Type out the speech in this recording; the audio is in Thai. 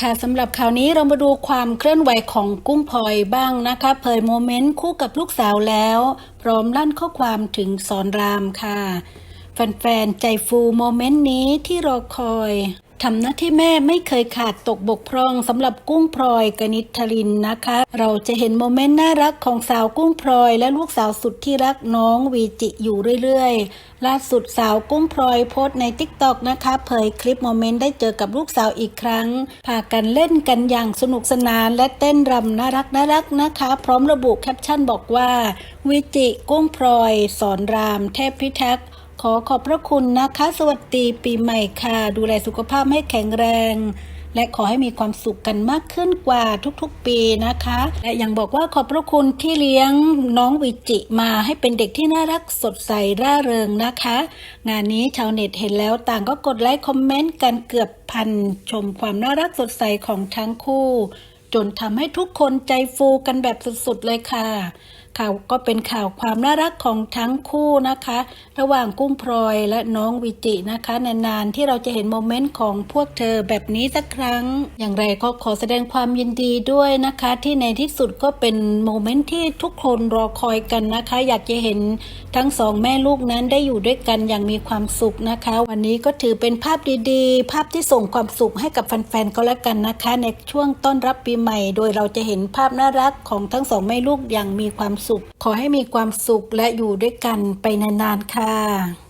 ค่ะสำหรับข่าวนี้เรามาดูความเคลื่อนไหวของกุ้งพลอยบ้างนะคะ เผยโมเมนต์คู่กับลูกสาวแล้ว พร้อมลั่นข้อความถึงสอนรามค่ะ แฟนๆ ใจฟูโมเมนต์นี้ที่รอคอย ทำหน้าที่แม่ไม่เคยขาดตกบกพร่องสำหรับกุ้งพลอยกนิษฐรินนะคะ เราจะเห็นโมเมนต์น่ารักของสาวกุ้งพลอย และลูกสาวสุดที่รักน้องวีจิอยู่เรื่อยๆ ล่าสุดสาวกุ้งพลอยโพสต์ใน t ิ k t o k นะคะ เผยคลิปโมเมนต์ได้เจอกับลูกสาวอีกครั้ง พากันเล่นกันอย่างสนุกสนานและเต้นรำน่ารักน่ารักนะคะ พร้อมระบุแคปชั่นบอกว่าวีจิกุ้งพลอย สอนรามเทพพิทักษ์ ขอขอบพระคุณนะคะ สวัสดีปีใหม่ค่ะ ดูแลสุขภาพให้แข็งแรง และขอให้มีความสุขกันมากขึ้นกว่าทุกๆปีนะคะ และยังบอกว่าขอบพระคุณที่เลี้ยงน้องวิจิมาให้เป็นเด็กที่น่ารักสดใสร่าเริงนะคะ งานนี้ชาวเน็ตเห็นแล้วต่างก็กดไลค์คอมเมนต์กันเกือบพันชมความน่ารักสดใสของทั้งคู่ จนทำให้ทุกคนใจฟูกันแบบสุดๆเลยค่ะ ข่าวก็เป็นข่าวความน่ารักของทั้งคู่นะคะ ระหว่างกุ้งพลอยและน้องวิจินะคะ นานๆที่เราจะเห็นโมเมนต์ของพวกเธอแบบนี้สักครั้ง อย่างไรก็ขอแสดงความยินดีด้วยนะคะ ที่ในที่สุดก็เป็นโมเมนต์ที่ทุกคนรอคอยกันนะคะ อยากจะเห็นทั้งสองแม่ลูกนั้นได้อยู่ด้วยกันอย่างมีความสุขนะคะ วันนี้ก็ถือเป็นภาพดีๆ ภาพที่ส่งความสุขให้กับแฟนๆก็แล้วกันนะคะ ในช่วงต้อนรับปีใหม่ โดยเราจะเห็นภาพน่ารักของทั้งสองแม่ลูกอย่างมีความสุข ขอให้มีความสุขและอยู่ด้วยกันไปนานๆค่ะ